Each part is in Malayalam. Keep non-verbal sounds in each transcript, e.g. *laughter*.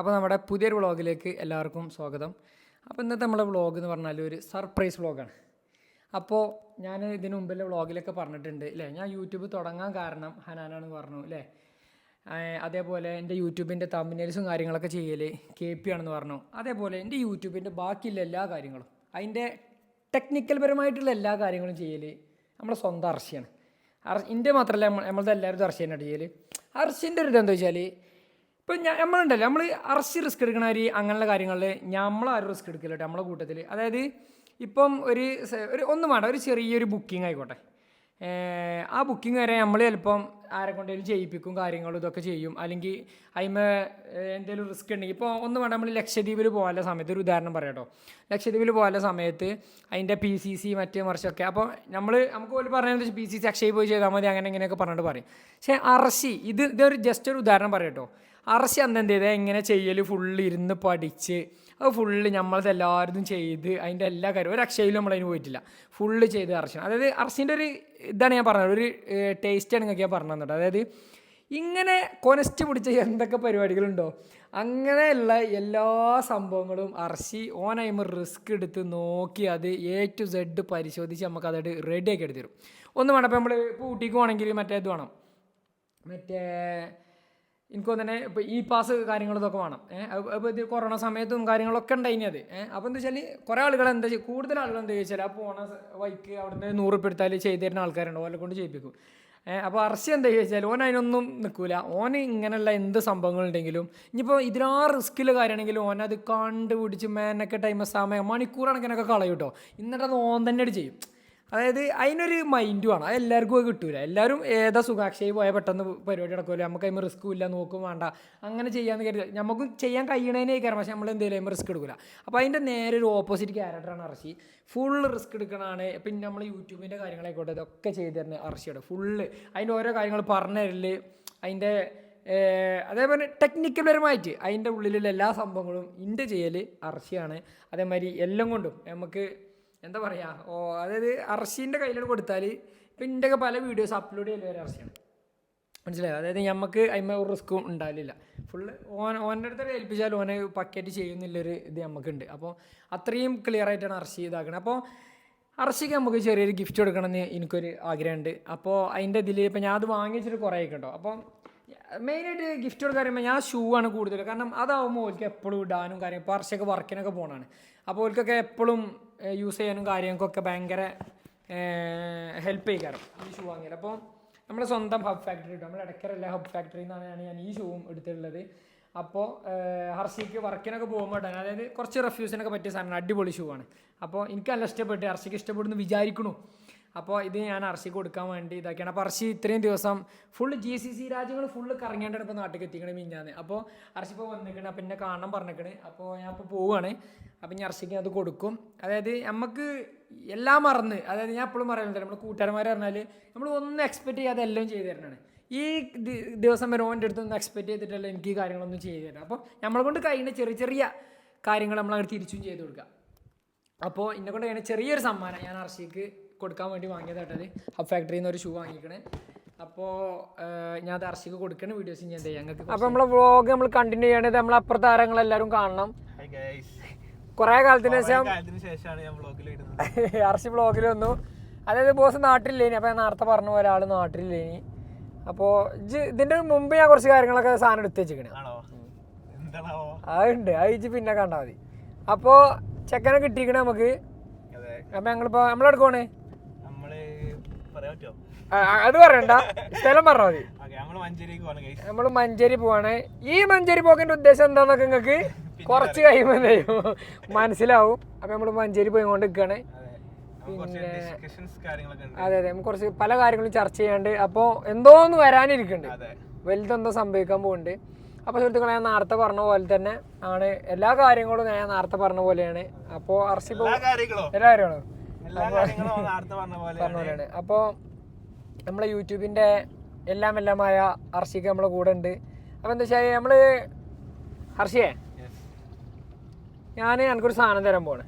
അപ്പോൾ നമ്മുടെ പുതിയൊരു വ്ളോഗിലേക്ക് എല്ലാവർക്കും സ്വാഗതം. അപ്പോൾ ഇന്നത്തെ നമ്മുടെ വ്ളോഗ് എന്ന് പറഞ്ഞാൽ ഒരു സർപ്രൈസ് വ്ളോഗാണ്. അപ്പോൾ ഞാൻ ഇതിന് മുമ്പിലെ വ്ളോഗിലൊക്കെ പറഞ്ഞിട്ടുണ്ട് അല്ലേ ഞാൻ യൂട്യൂബ് തുടങ്ങാൻ കാരണം ഹനാനാണെന്ന് പറഞ്ഞു അല്ലേ അതേപോലെ എന്റെ യൂട്യൂബിന്റെ തമ്മിനൽസും കാര്യങ്ങളൊക്കെ ചെയ്യൽ കെ പി ആണെന്ന് പറഞ്ഞു. അതേപോലെ എന്റെ യൂട്യൂബിന്റെ ബാക്കിയുള്ള എല്ലാ കാര്യങ്ങളും അതിന്റെ ടെക്നിക്കൽ പരമായിട്ടുള്ള എല്ലാ കാര്യങ്ങളും ചെയ്യൽ നമ്മുടെ സ്വന്തം അർശിയാണ് അർ എന്റെ മാത്രമല്ല നമ്മളത് എല്ലാവരും അർശിയാണ് ചെയ്യൽ അർശിന്റെ ഒരു ഇതെന്താ വെച്ചാൽ ഇപ്പം ഞാൻ നമ്മളുണ്ടല്ലോ. നമ്മൾ അറസ്റ്റ് റിസ്ക് എടുക്കണ ഒരു അങ്ങനെയുള്ള കാര്യങ്ങളിൽ നമ്മളാരും റിസ്ക് എടുക്കില്ല കേട്ടോ നമ്മളെ കൂട്ടത്തിൽ അതായത് ഇപ്പം ഒരു ഒരു ഒന്നും വേണ്ട ഒരു ചെറിയൊരു ബുക്കിംഗ് ആയിക്കോട്ടെ. ആ ബുക്കിംഗ് വരെ നമ്മൾ ചിലപ്പം ആരെ കൊണ്ടേലും ചെയ്യിപ്പിക്കും കാര്യങ്ങളും ഇതൊക്കെ ചെയ്യും. അല്ലെങ്കിൽ അതിമ എന്തെങ്കിലും റിസ്ക് ഉണ്ടെങ്കിൽ ഇപ്പോൾ ഒന്നും വേണ്ട നമ്മൾ ലക്ഷദ്വീപിൽ പോകാനുള്ള സമയത്ത് ഒരു ഉദാഹരണം പറയാം കേട്ടോ ലക്ഷദ്വീപിൽ പോകാനുള്ള സമയത്ത് അതിന്റെ പി സി സി മറ്റേ മറിച്ചൊക്കെ. അപ്പോൾ നമ്മൾ നമുക്ക് പോലും പറഞ്ഞത് പി സി സി അക്ഷയ് പോയി ചെയ്താൽ മതി അങ്ങനെ ഇങ്ങനെയൊക്കെ പറഞ്ഞിട്ട് പറയും. പക്ഷേ അറശി ഇത് ഇതൊരു ജസ്റ്റ് ഒരു ഉദാഹരണം പറയാം കേട്ടോ അറസി അന്ന് എന്ത് ചെയ്തത് എങ്ങനെ ചെയ്യൽ ഫുള്ള് ഇരുന്ന് പഠിച്ച് അത് ഫുള്ള് നമ്മളത് എല്ലാവരും ചെയ്ത് അതിന്റെ എല്ലാ കാര്യവും ഒരു അക്ഷയിലും നമ്മളതിന് പോയിട്ടില്ല. ഫുള്ള് ചെയ്ത് അറസ്റ്റ് അതായത് അറസ്റ്റിന്റെ ഒരു ഇതാണ് ഞാൻ പറഞ്ഞത് ഒരു ടേസ്റ്റാണ് നിങ്ങൾക്ക് ഞാൻ പറഞ്ഞു തന്നിട്ട് അതായത് ഇങ്ങനെ കൊനസ്റ്റ് പിടിച്ച എന്തൊക്കെ പരിപാടികളുണ്ടോ അങ്ങനെയുള്ള എല്ലാ സംഭവങ്ങളും അറശി ഓനായ്മ റിസ്ക് എടുത്ത് നോക്കി അത് എ ടു സെഡ് പരിശോധിച്ച് നമുക്ക് അതത് റെഡിയാക്കി എടുത്തു തരും. ഒന്നും വേണം ഇപ്പോൾ നമ്മൾ ഇപ്പോൾ ഊട്ടിക്ക് പോകണമെങ്കിൽ മറ്റേ ഇത് വേണം. മറ്റേ എനിക്ക് തന്നെ ഇപ്പോൾ ഈ പാസ് കാര്യങ്ങളും ഇതൊക്കെ വേണം. അപ്പോൾ ഇത് കൊറോണ സമയത്തും കാര്യങ്ങളൊക്കെ ഉണ്ടായിനി അത്. അപ്പോൾ എന്താ വെച്ചാൽ കുറേ ആളുകൾ എന്താ കൂടുതൽ ആളുകൾ എന്താ ചോദിച്ചാൽ ആ പോണ വൈക്ക് അവിടെ അവിടുന്ന് നൂറ് എടുത്താൽ ചെയ്തു തരുന്ന ആൾക്കാരുണ്ട്. ഓലെ കൊണ്ട് ചെയ്യിപ്പിക്കും. അപ്പോൾ അറസ്റ്റ് എന്താ ചോദിച്ചാൽ ഓൻ അതിനൊന്നും നിൽക്കൂല ഓൻ ഇങ്ങനെയുള്ള എന്ത് സംഭവങ്ങളുണ്ടെങ്കിലും ഇനിയിപ്പോൾ ഇതിനാ റിസ്ക്കിൽ കാര്യമാണെങ്കിലും ഓൻ അത് കണ്ടുപിടിച്ച് മേനൊക്കെ ടൈം സമയം മണിക്കൂറണക്കിനൊക്കെ കളയും കളയൂട്ടോ എന്നിട്ട് അത് ഓൻ തന്നെ ചെയ്യും. അതായത് അതിനൊരു മൈൻഡ് വേണം അത് എല്ലാവർക്കും കിട്ടൂല. എല്ലാവരും ഏതാ സുഖാക്ഷയി പോയാൽ പെട്ടെന്ന് പരിപാടി നടക്കുമല്ലോ നമുക്ക് അതിന് റിസ്ക്കും ഇല്ല നോക്കും വേണ്ട. അങ്ങനെ ചെയ്യാന്ന് കരുതി. നമുക്ക് ചെയ്യാൻ കഴിയണേനേ കയറാം പക്ഷെ നമ്മൾ എന്തെങ്കിലും അതിന് റിസ്ക് എടുക്കില്ല അപ്പോൾ അതിന്റെ നേരെ ഒരു ഓപ്പോസിറ്റ് ക്യാരക്ടറാണ് അർഷി. ഫുൾ റിസ്ക് എടുക്കണതാണ് പിന്നെ നമ്മൾ യൂട്യൂബിന്റെ കാര്യങ്ങളായിക്കോട്ടെ. ഇതൊക്കെ ചെയ്ത് തരുന്ന അർഷിയുടെ ഫുള്ള് അതിന്റെ ഓരോ കാര്യങ്ങൾ പറഞ്ഞു തരൽ അതിന്റെ അതേപോലെ ടെക്നിക്കൽ പരമായിട്ട് അതിന്റെ ഉള്ളിലുള്ള എല്ലാ സംഭവങ്ങളും ഇന്റെ ചെയ്യൽ അർഷിയാണ്. അതേമാതിരി എല്ലാം കൊണ്ടും നമുക്ക് എന്താ പറയുക ഓ അതായത് അർഷീന്റെ കയ്യിലോട്ട് കൊടുത്താൽ ഇപ്പം ഇന്റെയൊക്കെ പല വീഡിയോസ് അപ്ലോഡ് ചെയ്യൽ വരെ അർഷിയാണ് മനസ്സിലായോ? അതായത് നമുക്ക് അതിന് ഒരു റിസ്ക്കും ഉണ്ടാവില്ല ഫുള്ള് ഓൻ ഓന്റെ അടുത്ത് ഏൽപ്പിച്ചാൽ ഓനെ പക്കറ്റ് ചെയ്യുന്നില്ലൊരു ഇത് നമുക്കുണ്ട് അപ്പോൾ അത്രയും ക്ലിയർ ആയിട്ടാണ് അർഷി ഇതാക്കുന്നത് അപ്പോൾ അർഷിക്ക് നമുക്ക് ചെറിയൊരു ഗിഫ്റ്റ് കൊടുക്കണമെന്ന് എനിക്കൊരു ആഗ്രഹമുണ്ട്. അപ്പോൾ അതിന്റെ ഇതിൽ ഇപ്പം ഞാൻ അത് വാങ്ങിച്ചിട്ട് കുറേ ആയിക്കട്ടോ. അപ്പോൾ മെയിനായിട്ട് ഗിഫ്റ്റ് കൊടുക്കാൻ പറയുമ്പോൾ ഞാൻ ഷൂ ആണ് കൂടുതൽ. കാരണം അതാവുമ്പോൾ ഓൽക്ക് എപ്പോഴും ഇടാനും കാര്യം അർഷക്ക് വർക്കിനൊക്കെ പോകണമാണ് അപ്പോൾ ഓൽക്കൊക്കെ എപ്പോഴും യൂസ് ചെയ്യാനും കാര്യങ്ങൾക്കൊക്കെ ഭയങ്കര ഹെൽപ്പ് ചെയ്യാറും ഈ ഷൂ വാങ്ങിയാൽ അപ്പോൾ നമ്മുടെ സ്വന്തം ഹബ് ഫാക്ടറി കിട്ടും നമ്മുടെ ഇടയ്ക്കരല്ല ഹബ് ഫാക്ടറിയിൽ നിന്നാണ് ഞാൻ ഈ ഷൂവും എടുത്തിട്ടുള്ളത്. അപ്പോൾ ഹർഷിക്ക് വർക്കിനൊക്കെ പോകുമ്പോൾ ഇടാൻ. അതായത് കുറച്ച് റെഫ്യൂസിനൊക്കെ പറ്റിയ സാധനമാണ് അടിപൊളി ഷൂ ആണ്. അപ്പോൾ എനിക്ക് നല്ല ഇഷ്ടപ്പെട്ട് ഹർഷിക്ക് ഇഷ്ടപ്പെടുന്നു വിചാരിക്കണു. അപ്പോൾ ഇത് ഞാൻ അർശി കൊടുക്കാൻ വേണ്ടി ഇതാക്കിയാണ്. അപ്പോൾ അർശി ഇത്രയും ദിവസം ഫുൾ ജി സി സി രാജ്യങ്ങൾ ഫുള്ള് കറങ്ങേണ്ടത് ഇപ്പോൾ നാട്ടിൽ എത്തിക്കണേ മിഞ്ഞാന്ന്. അപ്പോൾ അർശി ഇപ്പോൾ വന്നിക്കണേ അപ്പം എന്നെ കാണാൻ പറഞ്ഞിക്കണ്. അപ്പോൾ ഞാൻ ഇപ്പോൾ പോവുകയാണ് അപ്പം ഞാൻ അർശിക്ക് അത് കൊടുക്കും. അതായത് നമുക്ക് എല്ലാം മറന്ന് അതായത് ഞാൻ എപ്പോഴും പറയുന്നുണ്ട് നമ്മുടെ കൂട്ടുകാരന്മാർ പറഞ്ഞാൽ നമ്മൾ ഒന്നും എക്സ്പെക്ട് ചെയ്യാതെ എല്ലാം ചെയ്തു തരണമാണ് ഈ ദിവസം വരെ ഓന്റെ അടുത്ത് ഒന്നും എക്സ്പെക്ട് ചെയ്തിട്ടല്ല എനിക്ക് ഈ കാര്യങ്ങളൊന്നും ചെയ്തു തരണം അപ്പോൾ നമ്മളെ കൊണ്ട് കഴിയുന്ന ചെറിയ ചെറിയ കാര്യങ്ങൾ നമ്മൾ അങ്ങോട്ട് തിരിച്ചും ചെയ്ത് കൊടുക്കുക അപ്പോൾ എന്നെ കൊണ്ട് കഴിയുന്ന ചെറിയൊരു സമ്മാനം ഞാൻ അർഷിക്ക് കൊടുക്കാൻ വേണ്ടി വാങ്ങിയതായിട്ടത് ഹബ് ഫാക്ടറിയിൽ നിന്ന് ഒരു ഷൂ വാങ്ങിക്കണേ. അപ്പോൾ ഞാൻ ദർശിക്ക് കൊടുക്കണ വീഡിയോസ് ഞാൻ ചെയ്യാം ഞങ്ങൾക്ക് അപ്പോൾ നമ്മളെ വ്ളോഗ് നമ്മൾ കണ്ടിന്യൂ ചെയ്യണത് നമ്മളെ അപ്പുറ താരങ്ങളെല്ലാവരും കാണണം. കുറേ കാലത്തിന് ശേഷം കാലത്തിന് ശേഷമാണ് ഞാൻ വ്ളോഗിൽ ഇടുന്നത്. *laughs* അർഷി വ്ളോഗിൽ വന്നു. അതായത് ബോസ് നാട്ടിലില്ലേനി അപ്പോൾ ഞാൻ നേരത്തെ പറഞ്ഞ പോലെ ആൾ നാട്ടിലില്ലേനി. അപ്പോൾ ഇതിന്റെ ഇതിന്റെ മുമ്പ് ഞാൻ കുറച്ച് കാര്യങ്ങളൊക്കെ സാധനം എടുത്ത് വെച്ചിരിക്കണേ അതുണ്ട് അത് ഇജ്ജ് പിന്നെ കണ്ടാൽ മതി. അപ്പോൾ ചെക്കനെ കിട്ടിയിരിക്കണേ നമുക്ക്. അപ്പം ഞങ്ങളിപ്പോൾ നമ്മളെടുക്കണേ നമ്മൾ പറയാൻ പറ്റുമോ അത് പറയണ്ട. സ്ഥലം പറഞ്ഞാൽ മതി. നമ്മൾ മഞ്ചേരി പോവാണ്. ഈ മഞ്ചേരി പോക്കിന്റെ ഉദ്ദേശം എന്താന്നൊക്കെ നിങ്ങക്ക് *laughs* കുറച്ച് കഴിയുമ്പോൾ എന്ത് മനസ്സിലാവും. അപ്പൊ നമ്മൾ മഞ്ചേരി പോയിക്കൊണ്ട് നിൽക്കുകയാണ് പിന്നെ അതെ അതെ. നമുക്ക് കുറച്ച് പല കാര്യങ്ങളും ചർച്ച ചെയ്യാണ്ട്. അപ്പോൾ എന്തോന്ന് വരാനിരിക്കുന്നുണ്ട് അതെ. വലുതെന്തോ സംഭവിക്കാൻ പോകുന്നുണ്ട് അപ്പോൾ സുഹൃത്തുക്കളെ ഞാൻ നേരത്തെ പറഞ്ഞ പോലെ തന്നെ ആണ്. എല്ലാ കാര്യങ്ങളും ഞാൻ നേരത്തെ പറഞ്ഞ പോലെയാണ്. അപ്പോൾ അർസി ഇപ്പോൾ എല്ലാ കാര്യങ്ങളോ. എല്ലാ എല്ലാ പോലെയാണ്. അപ്പോൾ നമ്മളെ യൂട്യൂബിന്റെ എല്ലാം എല്ലാമായ ഹർഷിക്ക് നമ്മളെ കൂടെ ഉണ്ട്. അപ്പോൾ എന്താ വെച്ചാൽ നമ്മൾ ഹർഷിയെ ഞാൻ എനിക്കൊരു സാധനം തരാൻ എന്താണ്?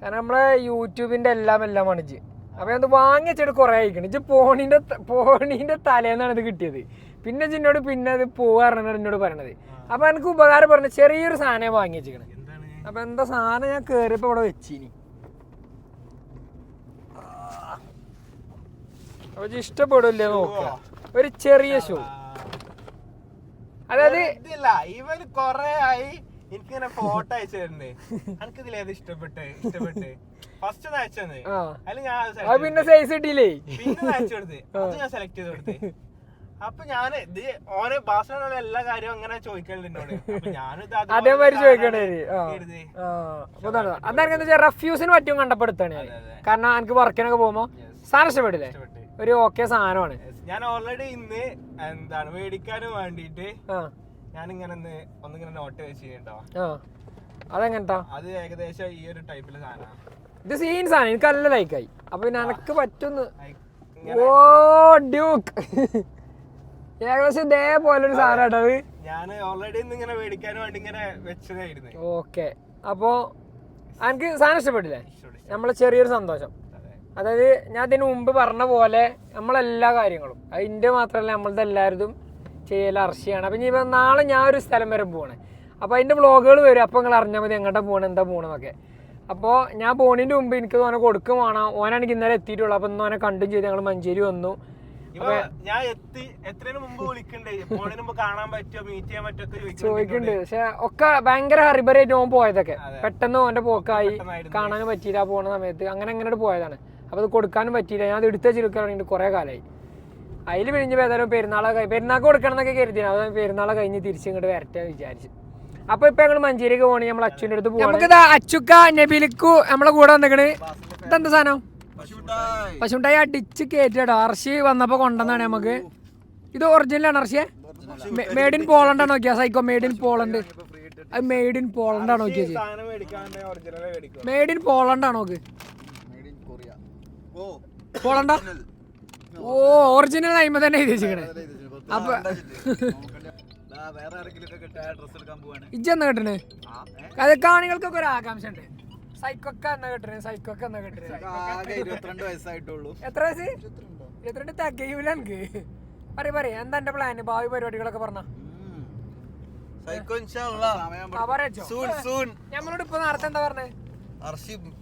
കാരണം നമ്മളെ യൂട്യൂബിന്റെ എല്ലാം എല്ലാമാണ് ഇജ്ജ്. അപ്പോൾ അത് വാങ്ങിച്ചിട്ട് കുറേ ആയിക്കണം. ഇജ്ജ് പോണിന്റെ പോണീന്റെ തലേന്നാണ് ഇത് കിട്ടിയത്. പിന്നെ ജിന്നോട് പിന്നെ അത് പോകാറാണ് എന്നോട് പറയണത്. അപ്പൊ എനിക്ക് ഉപകാരം പറഞ്ഞ ചെറിയൊരു സാധനം വാങ്ങി വെച്ചിരിക്കണം അപ്പോൾ അപ്പൊ എന്താ സാധനം ഞാൻ കേറിയപ്പോ ഇവിടെ വെച്ചിനി. ഇജ്ജ് ഇഷ്ടപ്പെടില്ലേ നോക്കുക ഒരു ചെറിയ ഷൂ. അതായത് ഇവന് കൊറേ ആയി എനിക്കിങ്ങനെ ഫോട്ടോ അയച്ചു തരുന്നേ. എനിക്ക് ഇതിലേത് ഇഷ്ടപ്പെട്ട്? ഇഷ്ടപ്പെട്ട്? ഫസ്റ്റ് ഒന്ന് അയച്ചു തന്നെ. അതിൽ ഞാൻ പിന്നെ സൈസ് കിട്ടിയില്ലേ പിന്നെ അയച്ചു കൊടുത്ത്. അത് ഞാൻ സെലക്ട് ചെയ്ത് കൊടുത്ത്. അപ്പൊ ഞാൻ ഇത് ഓരോ ഭാഷയുള്ള എല്ലാ കാര്യവും അങ്ങനെ ചോദിക്കലുണ്ട് ഞാനിത് അതേമാതിരി ചോദിക്കണേ അതാണ് റഫ്യൂസിന് പറ്റും കണ്ടപ്പെടുത്താണ്. കാരണം എനിക്ക് വർക്കിനൊക്കെ പോകുമ്പോ സാധനം ഇഷ്ടപ്പെടില്ലേ? ഇഷ്ടപ്പെട്ട്. ഒരു ഓക്കെ സാധനമാണ്. ഞാൻ ഓൾറെഡി ഇന്ന് എന്താണ് മേടിക്കാനും വേണ്ടിട്ട് ഞാൻ ഇങ്ങനെ ഒന്ന് ഇങ്ങനെ നോട്ട് വെച്ച് ആ. അതെങ്ങനത്താ? അത് ഏകദേശം ഈ ഒരു ടൈപ്പിലെ സാധനമാണ് ഇത് സീൻ സാധനം. എനിക്ക് നല്ല ലൈക്കായി അപ്പൊ പിന്നെ എനക്ക് പറ്റുന്ന് ഇങ്ങനെ ഓ ഡ്യൂക്ക് ഏകദേശം ഇതേപോലെ ഒരു സാധനം ഞാൻ ഓൾറെഡി ഇന്ന് ഇങ്ങനെ മേടിക്കാനും വേണ്ടി ഇങ്ങനെ വെച്ചതായിരുന്നു. ഓക്കെ അപ്പോ എനിക്ക് സാധനം ഇഷ്ടപ്പെട്ടില്ലേ? ഇഷ്ടപ്പെട്ടു. നമ്മളെ ചെറിയൊരു സന്തോഷം. അതായത് ഞാൻ അതിന് മുമ്പ് പറഞ്ഞ പോലെ നമ്മളെല്ലാ കാര്യങ്ങളും. അതിന്റെ മാത്രമല്ല നമ്മളത് എല്ലാവരും ചെയ്യൽ അർശിയാണ്. അപ്പം ഇനി ഇപ്പം നാളെ ഞാൻ ഒരു സ്ഥലം വരെ പോവാണ്. അപ്പോൾ അതിന്റെ വ്ളോഗുകൾ വരും. അപ്പോൾ നിങ്ങൾ അറിഞ്ഞാൽ മതി എങ്ങോട്ടാ പോകണം എന്താ പോകണമെന്നൊക്കെ അപ്പോൾ ഞാൻ പോണതിന്റെ മുമ്പ് എനിക്ക് തോന്നെ കൊടുക്കും വേണം. ഓനാണെങ്കിൽ ഇന്നലെ എത്തിയിട്ടുള്ളൂ. അപ്പം ഇന്ന് ഓനെ കണ്ടും ചെയ്ത് ഞങ്ങൾ മഞ്ചേരി വന്നു. ഞാൻ എത്തി എത്രയും മുമ്പ് വിളിക്കണ്ടേ? മുമ്പ് കാണാൻ പറ്റുമോ മീറ്റ് ചെയ്യാൻ പറ്റുമോ ചോദിക്കുന്നുണ്ട് പക്ഷെ ഒക്കെ ഭയങ്കര ഹറിബറായിട്ട് ഓൻ പോയതൊക്കെ. പെട്ടെന്ന് ഓന്റെ പോക്കായി. കാണാൻ കാണാനും പറ്റിയില്ല പോണ സമയത്ത്. അങ്ങനെ അങ്ങനെ പോയതാണ്. അപ്പോൾ അത് കൊടുക്കാനും പറ്റിയില്ല. ഞാൻ അത് എടുത്ത ചിലക്കാൻ തുടങ്ങിയിട്ട് കുറേ കാലമായി അതിൽ പിഴിഞ്ഞ് ഏതായാലും പെരുന്നാളൊക്കെ പെരുന്നാൾക്ക് കൊടുക്കണം എന്നൊക്കെ കരുതിയാണ്. അത് പെരുന്നാളെ കഴിഞ്ഞ് തിരിച്ച് ഇങ്ങോട്ട് വരട്ടെ വിചാരിച്ചു. അപ്പൊ ഇപ്പൊ ഞങ്ങൾ മഞ്ചേരിക്ക് പോകണേ നമ്മൾ അച്ഛന്റെ അടുത്ത് പോകണം നമുക്ക് അച്ചുക്ക നബിലിക്കു നമ്മളെ കൂടെ വന്നിക്കണ്. ഇതെന്താ സാധനം? പശുണ്ടായി അടിച്ച് കയറ്റിട്ടോ അർഷി വന്നപ്പോ കൊണ്ടുവന്നാണ് നമുക്ക് ഇത് ഒറിജിനലാണ് അർഷിയെ? മെയ്ഡ് ഇൻ പോളണ്ട് ആണ് നോക്കിയാ? സൈക്കോ മെയ്ഡ് ഇൻ പോളണ്ട് അത് മെയ്ഡ് ഇൻ പോളണ്ട് ആണ് നോക്കിയത് സാധനം മേടിക്കാൻ ഒറിജിനൽ മേടിക്കും മെയ്ഡ് ഇൻ പോളണ്ട് ആണ് നോക്ക്? പോളണ്ടാ ഓ ഒറിജിനൽ അയിമ തന്നെ എഴുതി വെച്ചിക്കണേ അപ്പൊ ഇജ്ജെന്നാ കേട്ടണ്? അത് കാണികൾക്കൊക്കെ ഒരു ആകാംക്ഷ ഉണ്ട്. സൈക്കൊക്കെ എന്നാ കേട്ടണ്? സൈക്കൊക്കെ എന്നാ കേട്ടണ്? വയസ്സായിട്ടുള്ളൂ. എത്ര വയസ്സ്? ഇരുപത്തിരണ്ട് തികയൂല എനിക്ക്. പറയ പറയ. എന്താ എന്റെ പ്ലാന് ഭാവി പരിപാടികളൊക്കെ പറഞ്ഞ? ഞമ്മളോട് ഇപ്പൊ നേരത്തെ എന്താ പറഞ്ഞേ?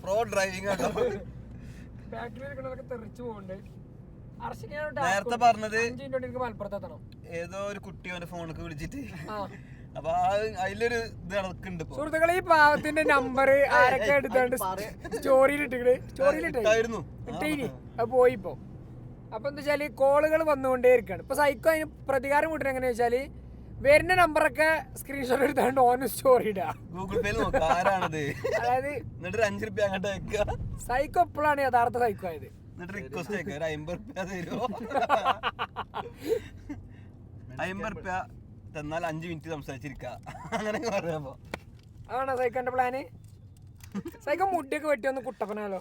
പ്രോ ഡ്രൈവിംഗ് ആട്ടോ തെറിച്ചു പോകുന്നുണ്ട് നേരത്തെ പറഞ്ഞത് ഏതോ ഒരു കുട്ടി അവന്റെ ഫോണിലേക്ക് വിളിച്ചിട്ട്. ആ. അപ്പൊ അതിലൊരു ഇത് നടക്കുന്നുണ്ട് സുഹൃത്തുക്കളെ ഈ പാവത്തിന്റെ നമ്പർ ആരൊക്കെ എടുത്തോണ്ട് സ്റ്റോറിയിൽ ഇട്ടിട്ട് സ്റ്റോറിയിൽ ഇട്ടേ? ഇട്ടായിരുന്നു. അത് പോയി ഇപ്പൊ. അപ്പൊ എന്താ വെച്ചാൽ കോളുകൾ വന്നുകൊണ്ടേ ഇരിക്കാണ് ഇപ്പൊ സൈക്കോ അതിന് പ്രതികാരം കൂട്ടണ എങ്ങനെയാ വെച്ചാൽ വരുന്ന നമ്പറൊക്കെ സ്ക്രീൻഷോട്ട് എടുത്താണ്ട് ഓന് സ്റ്റോറി ഇടുക ഗൂഗിൾ പേയിൽ നോക്കാം ആരാണത്? അതായത് എന്നിട്ട് ഒരു അഞ്ചു റുപ്യ അങ്ങോട്ട് വെക്കുക സൈക്കോ എപ്പോഴാണ് യഥാർത്ഥ സൈക്കോ ആയത്. എന്നിട്ട് റിക്വസ്റ്റ് വെക്കുക ഒരു അമ്പത് റുപ്യ തരുമോ അമ്പത് റുപ്യ തന്നാൽ അഞ്ചു മിനിറ്റ് സംസാരിച്ചിരിക്ക. അങ്ങനെ പറഞ്ഞപ്പോ അതാണോ സൈക്കോന്റെ പ്ലാന് സൈക്കോ മുടിയൊക്കെ വെട്ടി ഒന്ന് കുട്ടപ്പനാലോ?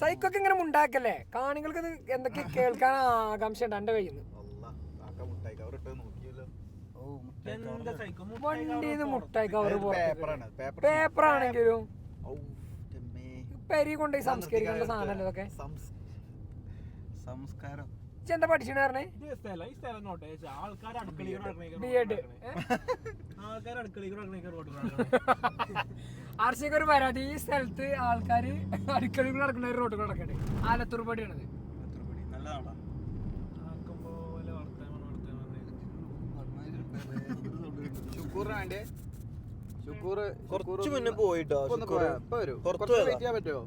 സൈക്കൊക്കെ ഇങ്ങനെ മുണ്ടാക്കല്ലേ? കാണികൾക്ക് ഇത് എന്തൊക്കെ കേൾക്കാൻ ആകാംക്ഷ ഉണ്ട് എന്റെ കയ്യിൽ നിന്ന് എന്താ സൈക്കോ വണ്ടിന്ന് മുട്ടായി കവർ പേപ്പർ പേപ്പർ ആണെങ്കിലും പെരി കൊണ്ടുപോയി സംസ്കരിക്കേണ്ട സാധനമല്ലേ ഇതൊക്കെ? സംസ്കാരം. എന്താ പറഞ്ഞേ? ആൾക്കാർ ആൾക്കാർ റോഡ് ആർസിക്ക് ഒരു പരാതി ഈ സ്ഥലത്ത് ആൾക്കാര് അടുക്കളയിൽ നടക്കുന്ന ഒരു റോഡ് നടക്കണ്ട്? ആലത്തൂർ പടിയാണത്. വേണ്ടി ശുക്കൂർ കുറച്ച് മുന്നേ പോയിട്ടോ ശുക്കൂറ്. ഇപ്പൊ വരും. കുറച്ച്? വെയിറ്റ് ചെയ്യാൻ പറ്റുമോ?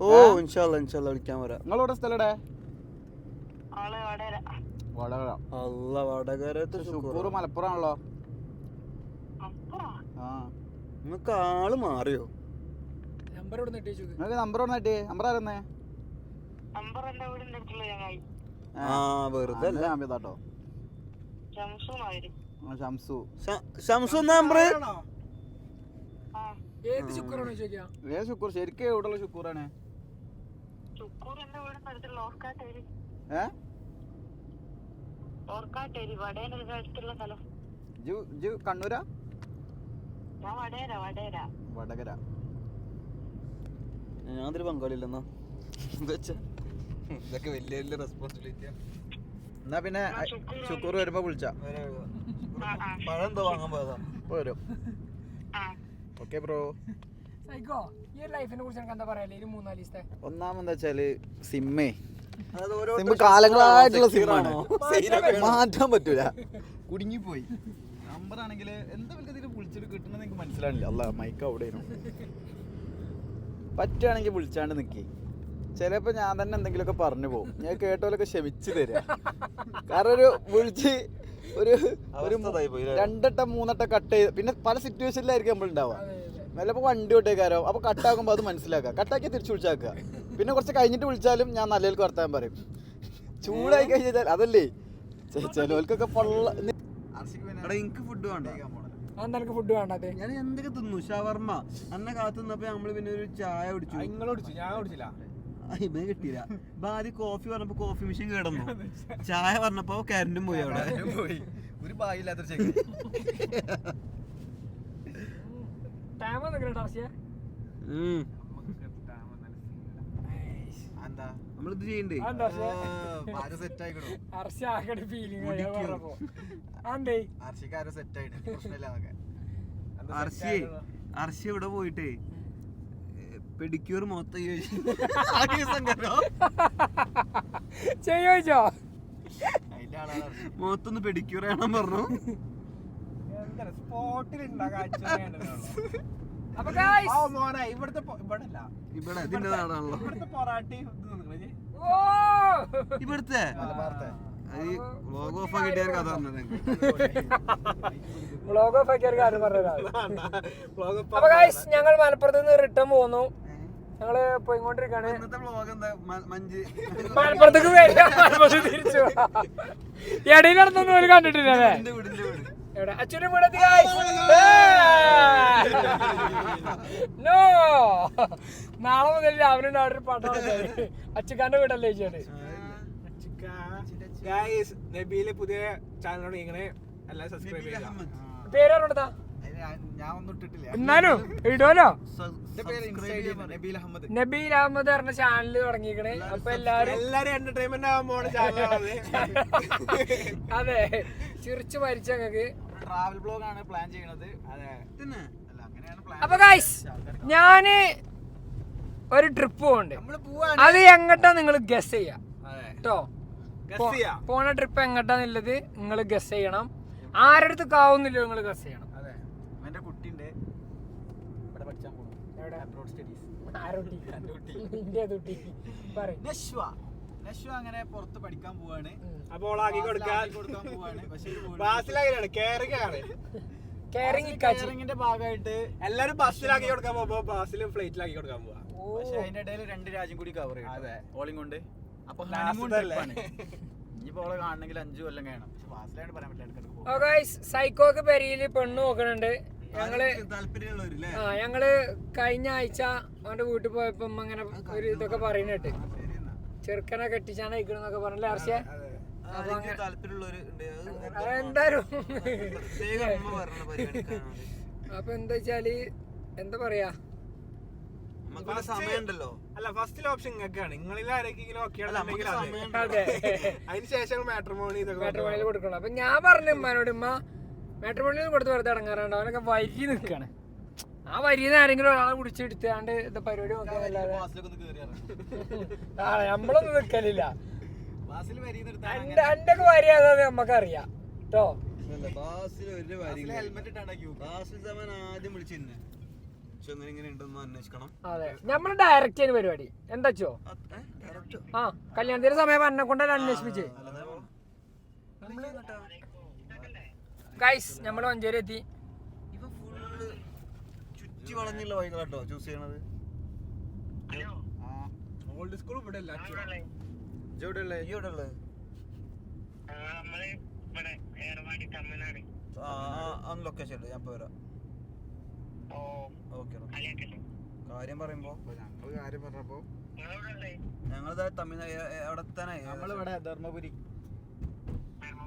ഓ ഇൻഷാല്ല ഇൻഷാല്ല വിളിക്കാൻ വരാം നിങ്ങളോട് സ്ഥലടെ ആൾ വടകര. വടകര. അല്ല വടകരത്ത് ശുക്കൂർ മലപ്പുറം ആണല്ലോ ആ. നിങ്ങൾക്ക് ആൾ മാറിയോ? നമ്പർ നിങ്ങൾക്ക് നമ്പർ ഒന്ന് കിട്ടി നമ്പർ ചങ്ങായി ആ വെറുതെ അല്ല? കേട്ടോ ഷംസു ഷംസു നമ്പർ ആ. ഏത് ശുക്രാണോ ചോദിക്കാം? ശരിക്കും എവിടെയുള്ള ജു കണ്ണൂരാ? ഞാൻ വടേര വടേര. വടകര. ഞാൻ അതിൽ ഇതൊക്കെ വലിയ വലിയ റെസ്പോൺസിബിലിറ്റിയാണ് എന്നാ പിന്നെ ശുക്കൂർ വരുമ്പോ വിളിച്ച. വരും ഓക്കെ ബ്രോ. സൈക്കോ ഈ ലൈഫിനെ കുറിച്ച് എന്താ പറയാ ഒരു മൂന്നാൽ ദിവസത്തെ ഒന്നാമെന്താ വെച്ചാൽ സിമ്മേ. അത് ഓരോ സിമ്മ് കാലങ്ങളായിട്ടുള്ള സിമ്മാണ്. മാറ്റാൻ പറ്റൂല. കുടുങ്ങിപ്പോയി. നമ്പർ ആണെങ്കിൽ എന്താ വലിയ വിളിച്ചിട്ട് കിട്ടണമെന്ന് എനിക്ക് മനസ്സിലാവില്ല അല്ല മൈക്ക് അവിടെയാണ് പറ്റുകയാണെങ്കിൽ വിളിച്ചാണ്ട് നിക്കി. ചിലപ്പോ ഞാൻ തന്നെ എന്തെങ്കിലുമൊക്കെ പറഞ്ഞു പോകും. ഞാൻ കേട്ടോലൊക്കെ ക്ഷമിച്ചു തരാം. കാരണം ഒരു വിളിച്ച് ഒരു ഒരു രണ്ടട്ട മൂന്നട്ട കട്ട് ചെയ്ത് പിന്നെ പല സിറ്റുവേഷനിലായിരിക്കും നമ്മൾ ഉണ്ടാവുക. ചിലപ്പോൾ വണ്ടി വിട്ടേക്കാരോ അപ്പൊ കട്ടാക്കുമ്പോൾ അത് മനസ്സിലാക്കുക. കട്ടാക്കി തിരിച്ചു വിളിച്ചാക്കുക. പിന്നെ കുറച്ച് കഴിഞ്ഞിട്ട് വിളിച്ചാലും ഞാൻ നല്ലതിൽ വർത്താൻ പറയും. ചൂടായി കഴിഞ്ഞാൽ അതല്ലേ? ചിലവർക്കൊക്കെ പൊള്ള എനിക്ക് ഫുഡ് വേണ്ട. ഫുഡ് വേണ്ടത് ഞാൻ എന്തൊക്കെ തിന്നു? ഷവർമ്മ. അന്നെ കാത്തുന്നപ്പോ നമ്മൾ പിന്നെ ഒരു ചായ കുടിച്ചു. നിങ്ങൾ കുടിച്ചു. ഞാൻ കുടിച്ചില്ല. ഇമേ കിട്ടിയില്ല. ആദ്യം കോഫി പറഞ്ഞപ്പോ കോഫി മെഷീൻ കിടന്നു. ചായ പറഞ്ഞപ്പോ കരണ്ടും പോയി അവിടെ. പോയി. ഒരു ടൈം. എന്താ? നമ്മളിത് ചെയ്യണ്ടേ. സെറ്റ് ആയിക്കണോ. സെറ്റ് ആയിട്ട് പ്രശ്നമില്ല അർശി. അർശി ഇവിടെ പോയിട്ടേ? പെഡിക്യൂർ മൊത്തം ചോദിച്ചു. ആ ദിവസം കണ്ടോ? പെഡിക്യൂർ ചെയ്യണം പറഞ്ഞു. സ്പോട്ടിൽ അപ്പൊ guys, മോനെ ഇവിടുത്തെ പൊ- ഇവിടെ അല്ല ഇവിടെ ഇതിന്റെ നാടാണല്ലോ ഇവിടുത്തെ പൊറാട്ടി? ഓ! ഇവിടുത്തെ? മലബാറത്തെ അത് ഓഫ് ആക്കിയിട്ട് ഞാൻ കഥ പറഞ്ഞത് വ്ളോഗ് ഓഫ് ആക്കിയ ഒരു കാര്യം *laughs* അപ്പൊ ഞങ്ങൾ മലപ്പുറത്ത് നിന്ന് റിട്ടേൺ പോന്നു ഞങ്ങൾ പോയിക്കൊണ്ടിരിക്കാണ്. മലപ്പുറത്തേക്ക് മലപ്പുറത്ത് തിരിച്ചു. ഇടയിൽ നടന്നൊന്നും ഒരു വീട് എവിടെ? അച്ഛന്റെ നോ *laughs* നാളെ മുതൽ രാവിലെ ഒരു പാട്ടാണ് അച്ചുക്കാന്റെ വീടല്ലേ ചേച്ചി പുതിയ ചാനലാണ് ഇങ്ങനെ എല്ലാം സബ്സ്ക്രൈബ് ചെയ്യുക. അഹമ്മദ്. ഞാൻ- ഒന്നും ഇട്ടിട്ടില്ല. എന്നാലും ഇടുമല്ലോ സ- എന്റെ പേര് ഇൻസൈഡ് നബീൽ അഹമ്മദ്. നബീൽ അഹമ്മദ് പറഞ്ഞ ചാനൽ തുടങ്ങിക്കണേ അപ്പൊ എല്ലാരും എല്ലാരും എന്റർടൈൻമെന്റ് ആവാൻ പോണ ചാനലാണ് *laughs* അതെ. ചിരിച്ചു മരിച്ച ഞങ്ങക്ക് ട്രാവൽ ബ്ലോഗ് ആണ് പ്ലാൻ ചെയ്യണത്. അതെ. അല്ല അങ്ങനെയാണ് പ്ലാൻ അപ്പൊ ഗൈസ് ഞാൻ ഒരു ട്രിപ്പ് പോകണ്ട് നമ്മൾ പോവാണ്. അത് എങ്ങട്ടാ നിങ്ങൾ ഗസ് ചെയ്യാ? അതെ. കേട്ടോ ചെയ്യാ. പോണ ട്രിപ്പ് എങ്ങട്ടാന്നുള്ളത് നിങ്ങൾ ഗസ് ചെയ്യണം. ആരടുത്ത് കാവുന്നില്ല നിങ്ങൾ ഗസ് ചെയ്യണം അതെ എന്റെ കുട്ടിണ്ട് ഇവിടെ പഠിച്ചാൻ പോകും എവിടെ? Abroad studies നശ്വ. നശ്വ അങ്ങനെ പുറത്ത് പഠിക്കാൻ പോവാണ്. അപ്പോൾ ആക്കി കൊടുക്കാൻ ആക്കി കൊടുക്കാൻ. പോവാണ്. പക്ഷേ ആണ്. കെയറിങ് ഭാഗമായിട്ട് എല്ലാരും ബസ്സിലാക്കി കൊടുക്കാൻ പോകുമ്പോ ബസ്സിലും ഫ്ലൈറ്റിലാക്കി കൊടുക്കാൻ പോവാ. പക്ഷെ അതിന്റെ ഇടയിൽ രണ്ട് രാജ്യം കൂടി കവർ ചെയ്യും അതെ. ഓളിങ് കൊണ്ട്. അപ്പൊ കാണണമെങ്കിൽ അഞ്ചു കൊല്ലം കഴിയണം. പക്ഷെ പറയാൻ പറ്റില്ല ഇടയ്ക്കിടയ്ക്ക് ഓ ഗൈസ് സൈക്കോക്ക് പെരിയിൽ പെണ്ണ് നോക്കണുണ്ട്. ഞങ്ങൾ ആ ഞങ്ങൾ കഴിഞ്ഞ ആഴ്ച അവന്റെ വീട്ടിൽ പോയപ്പോ അങ്ങനെ ഒരു ഇതൊക്കെ പറയുന്നുണ്ട് ചെറുക്കനെ കെട്ടിച്ചാണ് അയക്കണെന്നൊക്കെ പറഞ്ഞല്ലേ പറഞ്ഞ പരിഗണിക്കാനാണ് അപ്പൊ എന്താ വെച്ചാൽ എന്താ പറയാ? അല്ല ഫസ്റ്റ് ഓപ്ഷൻ നിങ്ങൾക്കാണ് നിങ്ങളിൽ ആരെങ്കിലും ഒക്കെ അല്ല, അതെ. അതിന് ശേഷം മാട്രിമോണി ഇതൊക്കെ മാട്രിമോണിയിൽ കൊടുക്കണം. അപ്പൊ ഞാൻ പറഞ്ഞു ഉമ്മാനോട് ഉമ്മ മാട്രിമോണിയിൽ കൊടുത്ത് വെറുതെ ഇടങ്ങാറുണ്ട് അവനൊക്കെ വരി നിൽക്കാണ് ആ വരിന്ന് ആരെങ്കിലും ഒരാളെ പിടിച്ചെടുത്താണ്ട് ഇത് പരിപാടി നോക്കാന്നല്ലാതെ ആ നമ്മളൊന്നും നിൽക്കലില്ല എന്റെ ഒക്കെ വരി അതായത് നമുക്കറിയാം കേട്ടോ നമ്മൾ ഡയറക്റ്റ് ചെയ്യുന്ന പരിപാടി. എന്താച്ചോ വെച്ചോ? ആ കല്യാണത്തിന്റെ സമയം എന്നെ കൊണ്ടല്ല അന്വേഷിപ്പിച്ച് അല്ലാതെ പോ. നമ്മൾ കേട്ടോ. ഗൈസ് നമ്മൾ മഞ്ചേരി എത്തി. ചുറ്റി വളഞ്ഞുള്ള വഴികളാട്ടോ ചൂസ് ചെയ്യണത്. ഓൾഡ് സ്കൂൾ ഇവിടെ അല്ല ലൊക്കേഷൻ ഉണ്ട് ഞാൻ പോരാ ഓ ഓക്കെ കാര്യം പറയുമ്പോ. കാര്യം പറഞ്ഞപ്പോ ഞങ്ങളിതാ തമിഴ്നാട് അവിടെ തന്നെ നമ്മളിവിടെ ധർമ്മപുരി ഉം.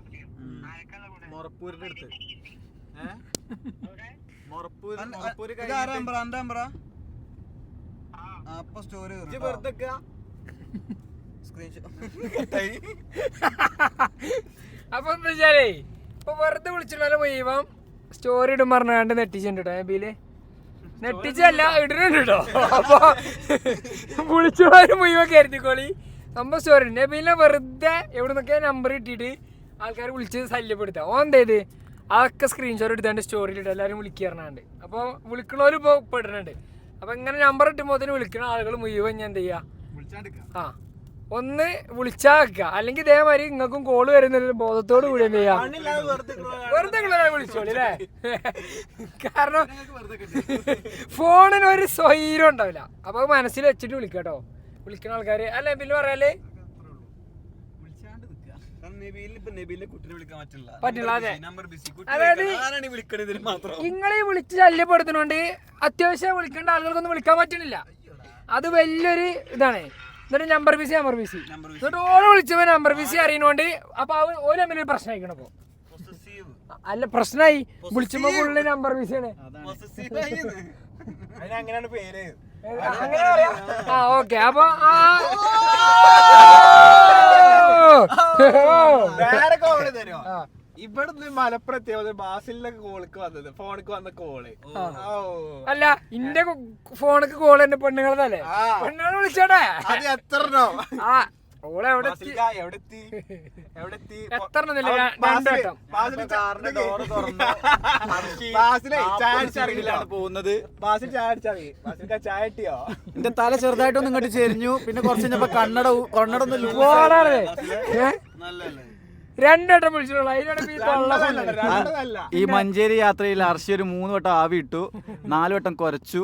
ആരൊക്കെയാ കൂടെ മൊറപ്പൂരിന്റെ അടുത്ത് ഏഹ് ഇവിടെ മൊറപ്പൂര് അല്ല, മൊറപ്പൂര് ഇത് ആരാ നമ്പർ എന്റെ അടുത്ത്. അപ്പൊ സ്റ്റോറി വെറുതെ *laughs* അപ്പൊ എന്താ വെച്ചാലേ ഇപ്പൊ വെറുതെ വിളിച്ചിട്ടുള്ള മുഴുവൻ സ്റ്റോറി ഇടും പറഞ്ഞാണ്ട് നെട്ടിച്ചിട്ടുണ്ട് ബീൽ നെട്ടിച്ചല്ല ഇടുന്നുണ്ട് കേട്ടോ. അപ്പൊ വിളിച്ചുള്ളവര് മുഴുവൻ കരുതിക്കോളി. നമ്മ സ്റ്റോറി നബീലിനെ വെറുതെ എവിടെ നിന്നൊക്കെ നമ്പർ കിട്ടിയിട്ട് ആൾക്കാർ വിളിച്ച് ശല്യപ്പെടുത്തുക ഓൻ എന്തേത്? അതൊക്കെ സ്ക്രീൻഷോട്ട് എടുത്താണ്ട് സ്റ്റോറിയിൽ ഇട്ട് എല്ലാവരും വിളിക്കാറുണ്ട് അപ്പോൾ വിളിക്കണവർ ഇപ്പോൾ പെടുന്നുണ്ട്. അപ്പോൾ ഇങ്ങനെ നമ്പർ ഇട്ടുമ്പോൾ തന്നെ വിളിക്കുന്ന ആളുകൾ മുഴുവൻ ഞാൻ എന്ത് ചെയ്യുക ആ. ഒന്ന് വിളിച്ചാൽ വെക്കുക അല്ലെങ്കിൽ ഇതേമാതിരി നിങ്ങൾക്കും കോൾ വരുന്നൊരു ബോധത്തോട് കൂടി എന്ത് ചെയ്യാം? വെറുതെ വിളിച്ചോളി അല്ലേ? *laughs* കാരണം ഫോണിന് ഒരു സ്വൈരം ഉണ്ടാവില്ല. അപ്പോൾ മനസ്സിൽ വെച്ചിട്ട് വിളിക്കാം കേട്ടോ. വിളിക്കുന്ന ആൾക്കാർ അല്ലേ പിന്നെ പറയാൽ നബീലിന് ഇപ്പൊ നബീലിന്റെ കുട്ടിനെ വിളിക്കാൻ പറ്റില്ല. പറ്റില്ല, അതെ. Number busy. അതായത് ആരാണ് വിളിക്കണത് ഇതിന് മാത്രം? നിങ്ങളെ വിളിച്ച് ശല്യപ്പെടുത്തുന്നോണ്ട് അത്യാവശ്യം വിളിക്കേണ്ട ആളുകൾക്കൊന്നും വിളിക്കാൻ പറ്റണില്ല അത് വലിയൊരു ഇതാണ്. എന്നിട്ട് നമ്പർ ബിസി നമ്പർ ബിസി. എന്നിട്ട് ഓരോ വിളിച്ചപ്പോ നമ്പർ ബിസി അറിയുന്നോണ്ട് അപ്പൊ അവർ ഓരോ തമ്മിൽ പ്രശ്നം ആയിക്കണപ്പോ അല്ല പ്രശ്നമായി വിളിച്ചപ്പോ ഫുള്ള് നമ്പർ ബിസിയാണ്. അതിന് അങ്ങനെയാണ് പേര്. ആ ഓക്കെ. അപ്പൊ ആ. വേറെ കോൾ തരുമോ. ഇവിടുന്ന് മലപ്പുറത്തെ ബാസിലൊക്കെ കോളിക്ക് വന്നത് ഫോണിക്ക് വന്ന കോൾ. അല്ല ഇന്റെ ഫോണിക്ക് കോൾ എന്റെ പെണ്ണുങ്ങളതല്ലേ? ആ. പെണ്ണുങ്ങൾ വിളിച്ചോട്ടെ അത് ആ *laughs* പോകുന്നത്. ബാസിൽ ചായ അടിച്ചറി ബാസിലിക്ക ചായ കിട്ടിയോ? എന്റെ തല ചെറുതായിട്ടൊന്നും ഇങ്ങോട്ട് ചെരിഞ്ഞു. പിന്നെ കുറച്ച് കഴിഞ്ഞപ്പോ കണ്ണട കണ്ണടൊന്നും കണ്ണട ഒന്ന് വിളിച്ചിട്ടുള്ള. ഈ മഞ്ചേരി യാത്രയിൽ അർഷി ഒരു മൂന്ന് വട്ടം ആവി ഇട്ടു. നാല് വട്ടം കുറച്ചു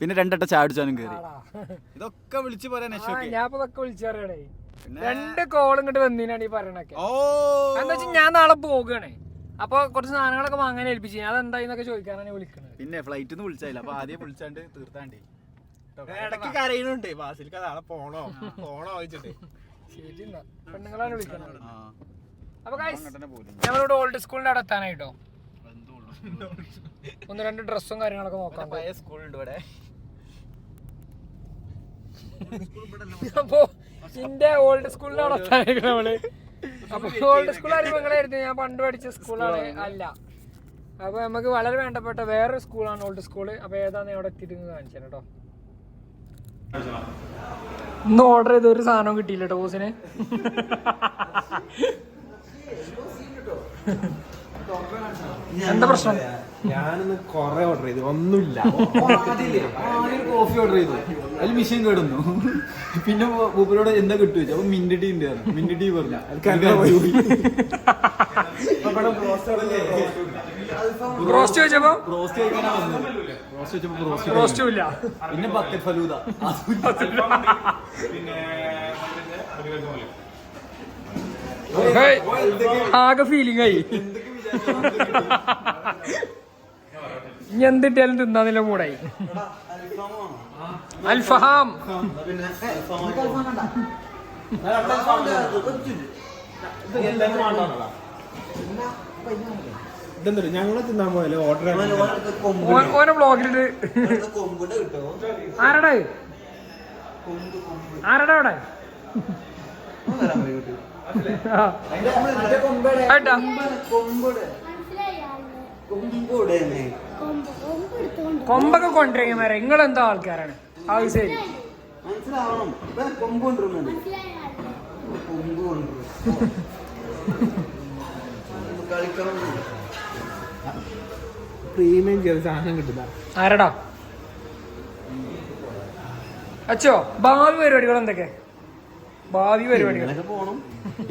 പിന്നെ രണ്ടട്ട ചാടിച്ചാനും കയറി. ഇതൊക്കെ വിളിച്ചു പറയാൻ ഞാൻ ഇപ്പൊ ഇതൊക്കെ വിളിച്ചറിയണേ രണ്ട് കോൾ ഇങ്ങോട്ട് വന്നീനാണ് ഈ പറയണൊക്കെ ഓ. എന്താ വെച്ചാൽ ഞാൻ നാളെ പോകുകയാണ് അപ്പൊ കുറച്ച് സാധനങ്ങളൊക്കെ വാങ്ങാൻ ഏൽപ്പിച്ചു ഞാൻ അതെന്തായിന്നൊക്കെ ചോദിക്കാനാണ് വിളിക്കണത്. പിന്നെ ഫ്ലൈറ്റ് ഒന്നും വിളിച്ചായില്ല. അപ്പൊ ആദ്യം വിളിച്ചാണ്ട് തീർത്താണ്ടേ. ഇടയ്ക്ക് കരയുന്നുണ്ട് ബാസിലിക്ക നാളെ പോണോ? പോണോ ചോദിച്ചിട്ട്. ശരി പെണ്ണുങ്ങളാണ് വിളിക്കണത്. ആ. അപ്പൊ ഞങ്ങളിവിടെ ഓൾഡ് സ്കൂളിന്റെ അവിടെ എത്താനായിട്ടോ? ഒന്ന് രണ്ട് ഡ്രസ്സും കാര്യങ്ങളൊക്കെ നോക്കാം. പഴയ സ്കൂളുണ്ട് ഇവിടെ. അപ്പൊ ഇന്റെ ഓൾഡ് സ്കൂളിലാണ് നമ്മൾ അപ്പൊ ഓൾഡ് സ്കൂൾ നിങ്ങളായിരുന്നു ഞാൻ പണ്ട് പഠിച്ച സ്കൂളാണ് അല്ല. അപ്പൊ നമുക്ക് വളരെ വേണ്ടപ്പെട്ട വേറൊരു സ്കൂളാണ് ഓൾഡ് സ്കൂൾ അപ്പൊ ഏതാന്ന് അവിടെ എത്തിയിട്ട് കാണിച്ചു കേട്ടോ ഇന്ന് ഓർഡർ ചെയ്ത ഒരു സാധനവും കിട്ടിയില്ല കേട്ടോ ബോസിന്. *laughs* എന്താ പ്രശ്നം? ഞാനിന്ന് കൊറേ ഓർഡർ ചെയ്തു. ഒന്നുമില്ല. കോഫി ഓർഡർ ചെയ്തു. അതിൽ മിഷീൻ കേടുന്നു. പിന്നെ മൂപ്പരോട് എന്താ കിട്ടു വെച്ചു അപ്പൊ മിന്റ് ടീ ഉണ്ട്. മിന്റ് ടീ പറഞ്ഞു. റോസ്റ്റ് ചോദിച്ചപ്പോ? റോസ്റ്റ് കഴിക്കാനാ വന്നത്. റോസ്റ്റ് വെച്ചപ്പോ റോസ്റ്റ് റോസ്റ്റും ഇല്ല. പിന്നെ ബക്കറ്റ് ഫലൂദ. ഹേയ്, ആകെ ഫീലിംഗ് ആയി. ഇനി എന്തിട്ടാലും തിന്നാന്നില്ല കൂടെ. അൽഫഹാം. ഇതെന്താ ഞങ്ങൾ തിന്നാൻ പോയല്ലേ ഓർഡർ ഓരോ ബ്ലോഗിലിട്ട് ആരടാ? ആരടാ അവിടെ കൊമ്പോടെ ആയിട്ടാ? കൊമ്പൊക്കെ നിങ്ങൾ എന്താ ആൾക്കാരാണ്. അത് ശരി. മനസ്സിലാവണം. ഇപ്പൊ കൊമ്പ് കൊണ്ടുവരുന്നുണ്ട്. കൊമ്പ് കൊണ്ടുവരും. കളിക്കണം പ്രീമിയം ചെയ്ത സാധനം കിട്ടുന്ന. ആരടാ? അച്ചോ ഭാവി പരിപാടികൾ എന്തൊക്കെ? ഭാവി പരിപാടികൾ. പോണം.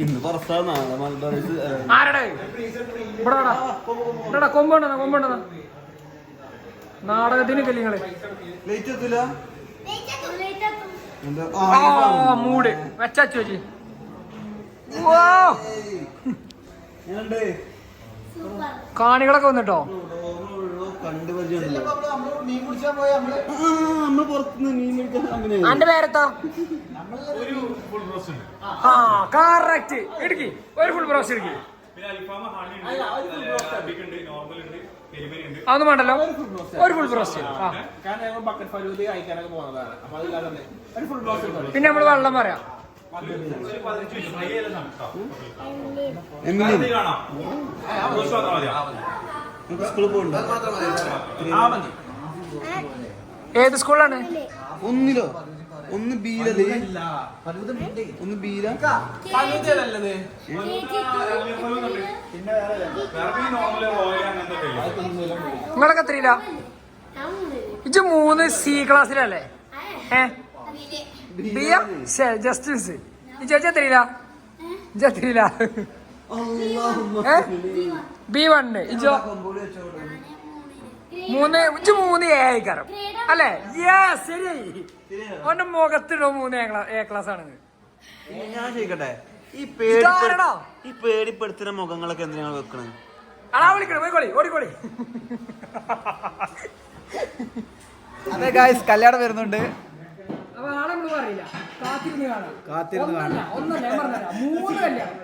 ഇന്ന് ആരടാ? ഇത്? ഇവിടെ വാടാ. ഇവിടെടാ, കൊമ്പുണ്ടെന്നാ കൊമ്പുണ്ടെന്നാ നാടകത്തിന് നിങ്ങൾ? ലൈറ്റ് എത്തില്ല മൂട്. വെച്ചു. കാണികളൊക്കെ വന്നിട്ടോ? ആ, അന്റെ പേരെത്താ കറക്റ്റ് ഇടുക്കി. ഒരു ഫുൾ ബ്രോസ് ഇടുക്കി. ബ്രോസ്റ്റ് ആ നോർമൽ ഞങ്ങൾ ബക്കറ്റ് വേണ്ടല്ലോ. ഒരു ഫുൾ ബ്രോസ്റ്റ് പിന്നെ നമ്മൾ വെള്ളം പറയാം. ഏത് സ്കൂളാണ് ഒന്നിലോ? ഒന്ന് ബീലത് ഒന്ന് ബീല നിങ്ങളൊക്കെ എത്രയില്ല ഇജ് മൂന്ന് സി ക്ലാസ്സിലല്ലേ? ഏ? ബി ജസ്റ്റിസ് ഇജ് എത്രയില്ല ഇജ് എത്രയില്ല ബി വണ് ഇജോ മൂന്ന് ഇജ് മൂന്ന് എ ആയിക്കാരം. അല്ലേ? യാ ശരിയായി ഓന്റെ മുഖത്തിടോ മൂന്ന് എ ക്ലാസ് എ ക്ലാസ് ആണ് ഞാൻ ചോദിക്കട്ടെ? ഈ പേടി ഈ പേടിപ്പെടുത്തുന്ന മുഖങ്ങളൊക്കെ എന്തിനാണ് വെക്കണത് അടാ വിളിക്കണം പോയിക്കോളി ഓടിക്കോളി. അതെ ഗായ്സ് കല്യാണം വരുന്നുണ്ട്. അപ്പൊ ആളെ നമ്മൾ പറയില്ല. കാത്തിരുന്ന് കാണാം. കാത്തിരുന്ന് കാണാം. ഒന്നല്ല ഞാൻ പറഞ്ഞുതരാം. മൂന്ന് കല്യാണം.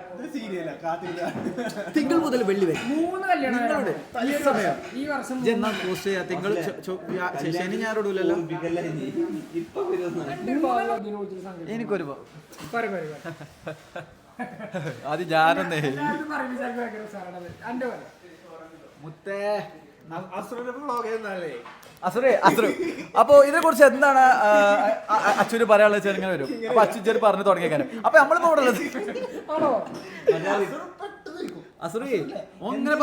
തിങ്കൾ മുതൽ വെള്ളി വരെ. മൂന്ന് കല്യാണം ഈ സമയം. വർഷം- എന്നാ പോസ്റ്റ് ചെയ്യാ? തിങ്കൾ ശനി സംഗതി. എനിക്കൊരു. അത് ഞാനൊന്നേ. മുത്തേ അസുരന്റെ ബ്ലോഗ് ഏതാണല്ലേ? അസുറേ അസുറു അപ്പൊ ഇതിനെ കുറിച്ച് എന്താണ് അച്ഛന് പറയാനുള്ളത് വെച്ചാൽ ഇങ്ങനെ വരും. അപ്പൊ അച്ഛൻ പറഞ്ഞു തുടങ്ങിയേക്കാനും. അപ്പൊ നമ്മളിപ്പോ ഇവിടെ ഉള്ളത് ആണോ? അസുറേ ഒന്നിനെ.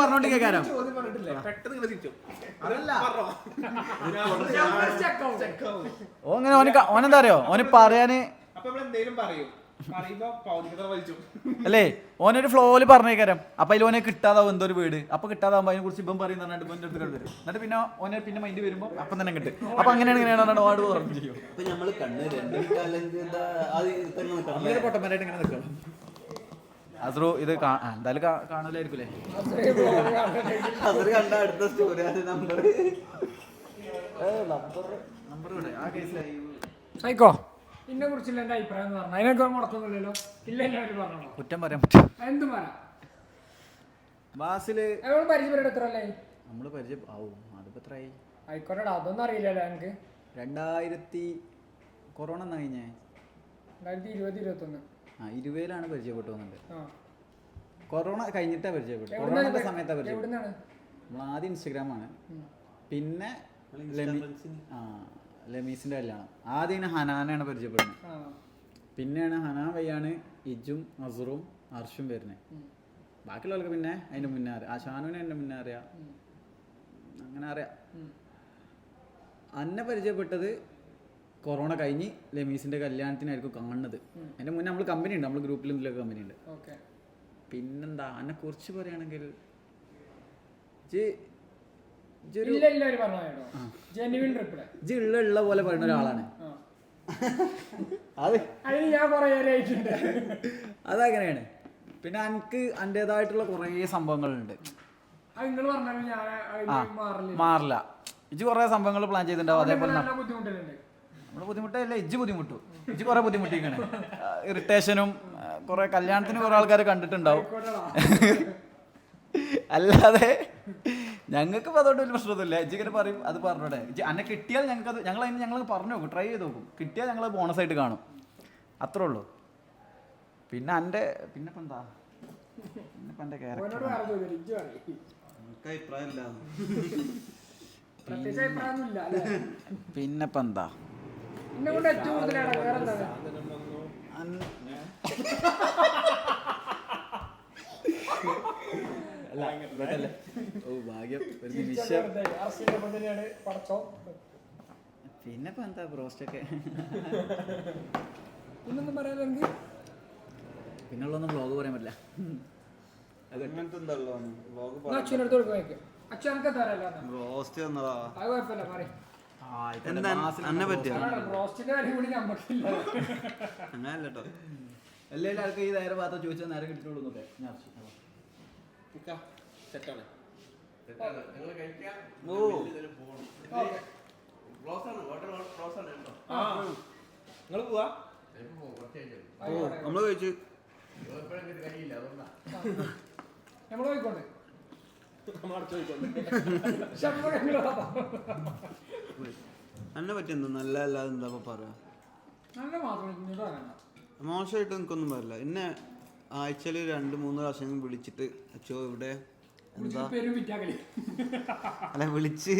ഓ അങ്ങനെ ഓനെന്താ അറിയോ? ഓന് പറയാന് അപ്പൊ പറയും. അല്ലേ ഓനൊരു ഫ്ലോയിൽ പറഞ്ഞേക്കാരം. അപ്പൊ അതിൽ ഓനെ കിട്ടാതാവും എന്തോ ഒരു വീട്. അപ്പൊ കിട്ടാതാവുമ്പോ അതിനെ കുറിച്ച് ഇപ്പം പറയുന്ന പറഞ്ഞിട്ട് ഇപ്പം അടുത്ത് വരും. എന്നിട്ട് പിന്നെ ഓനെ പിന്നെ മൈൻഡ് വരുമ്പോ അപ്പം തന്നെ കിട്ടും അപ്പൊ അങ്ങനെയാണ് ഇങ്ങനെയാണ് വാർഡ് പറഞ്ഞു ചെയ്യും അസ്രു ഇത് എന്തായാലും കാണൂലായിരിക്കൂലേ? കണ്ട അടുത്ത സ്റ്റോറി അത് നമ്പർ നമ്പർ ആ കേസിലായി സൈക്കോ ഇതിനെ കുറിച്ചുള്ള എന്റെ അഭിപ്രായം എന്ന് പറഞ്ഞു. അതിനൊക്കെ മുടക്കൊന്നുമില്ലല്ലോ ഇല്ല കുറ്റം പറയാൻ പറ്റും. എന്തും പറയാം? ബാസിൽ നമ്മൾ പരിചയപ്പെട്ട് എത്ര അല്ലേ നമ്മൾ പരിചയം ആവും അതിപ്പോ എത്രയായി ആയിക്കോട്ടെടാ അതൊന്നും അറിയില്ലല്ലോ എനിക്ക് രണ്ടായിരത്തി കൊറോണ എന്നാ കഴിഞ്ഞേ? രണ്ടായിരത്തി ഇരുപത് ഇരുപത്തൊന്ന്. ആ ഇരുപതിലാണ് പരിചയപ്പെട്ടു വന്നിട്ട് ആ. കൊറോണ കഴിഞ്ഞിട്ടാ പരിചയപ്പെട്ടു. കൊറോണ സമയത്താ പരിചയപ്പെട്ടു. എവിടുന്നാണ്? നമ്മൾ ആദ്യം ഇൻസ്റ്റഗ്രാമാണ് പിന്നെ ലെമി ആ ലെമീസിന്റെ കല്യാണം. ആദ്യം ഹനാനാണ് പരിചയപ്പെടുന്നത്. പിന്നെയാണ് ഹനാൻ വയ്യാണ് ഇജും അസുറും അർഷും വരുന്നത്. ബാക്കിയുള്ളവർക്ക് പിന്നെ അതിന്റെ മുന്നേ അറിയാം. ആ ഷാനുവിനെ അതിന്റെ മുന്നേ അറിയാം. അങ്ങനെ അറിയാം. അന്നെ പരിചയപ്പെട്ടത് കൊറോണ കഴിഞ്ഞ് ലമീസിന്റെ കല്യാണത്തിനായിരിക്കും കാണുന്നത്. അതിന്റെ മുന്നേ നമ്മൾ കമ്പനി ഉണ്ട്. നമ്മൾ ഗ്രൂപ്പിലും ഇതിലൊക്കെ കമ്പനി ഉണ്ട്. പിന്നെന്താ? അന്നെ കുറിച്ച് പറയുകയാണെങ്കിൽ ഉള്ള പോലെ പറയുന്ന ഒരാളാണ്. അത് ഞാൻ പറയാനായിട്ടുണ്ട് അതങ്ങനെയാണ്. പിന്നെ എനിക്ക് എന്റെതായിട്ടുള്ള കുറേ സംഭവങ്ങളുണ്ട്. മാറില്ല ഇജ്ജ് കുറേ സംഭവങ്ങൾ പ്ലാൻ ചെയ്തിട്ടുണ്ടാവും. അതേപോലെ നമ്മൾ ബുദ്ധിമുട്ടല്ല? ഇജ്ജ് ബുദ്ധിമുട്ടു. ഇജ്ജ് കുറേ ബുദ്ധിമുട്ടിക്കാണ്. ഇറിറ്റേഷനും കുറേ കല്യാണത്തിന് കുറേ ആൾക്കാർ കണ്ടിട്ടുണ്ടാവും. അല്ലാതെ ഞങ്ങൾക്ക് ഇപ്പം അതുകൊണ്ട് വലിയ പ്രശ്നമൊന്നുമില്ല. ഇജ്ജി ഇങ്ങനെ പറയും അത് പറഞ്ഞോടെ. അന്നെ കിട്ടിയാൽ ഞങ്ങൾക്ക് അത് ഞങ്ങൾ അതിന് ഞങ്ങൾ പറഞ്ഞു നോക്കും ട്രൈ ചെയ്ത് നോക്കും. കിട്ടിയാൽ ഞങ്ങൾ ബോണസ് ആയിട്ട് കാണും. അത്രേ ഉള്ളൂ. പിന്നെ എന്റെ പിന്നെ ഇപ്പം എന്താ? പിന്നെ ഇപ്പം എന്റെ ക്യാരക്ടർ പിന്നെ ഇപ്പം എന്താ? എന്നെ കൊണ്ട് ഏറ്റവും *laughs* അല്ല? ഓ ഭാഗ്യം. ഒരു നിമിഷം. പിന്നെ ഇപ്പം എന്താ ബ്രോസ്റ്റൊക്കെ പിന്നൊന്നും പറയാനുണ്ടെങ്കിൽ പിന്നുള്ളൊന്നും വ്ളോഗ് പറയാൻ പറ്റില്ല. തന്നതാ അന്നെ പറ്റിയോ? അങ്ങനല്ല എല്ലാവരും ഈ നേരെ ഭാഗത്ത് ചോദിച്ചാൽ നേരെ കിട്ടുള്ളൂ എന്നൊക്കെ ഞാൻ അർച്ചു. സെറ്റാണ് നിങ്ങൾ പോവാ? നമ്മൾ കഴിച്ചു. നമ്മൾ പോയിക്കോട്ടെ. അന്നെ പറ്റി എന്താ? നല്ല അല്ലാതെ എന്താ ഇപ്പൊ പറയാ? മോശമായിട്ട് എനിക്കൊന്നും പറയില്ല എന്നെ ആഴ്ചയിൽ രണ്ട് മൂന്ന് പ്രാവശ്യം വിളിച്ചിട്ട് അച്ഛോ ഇവിടെ എന്താ? അല്ല വിളിച്ച്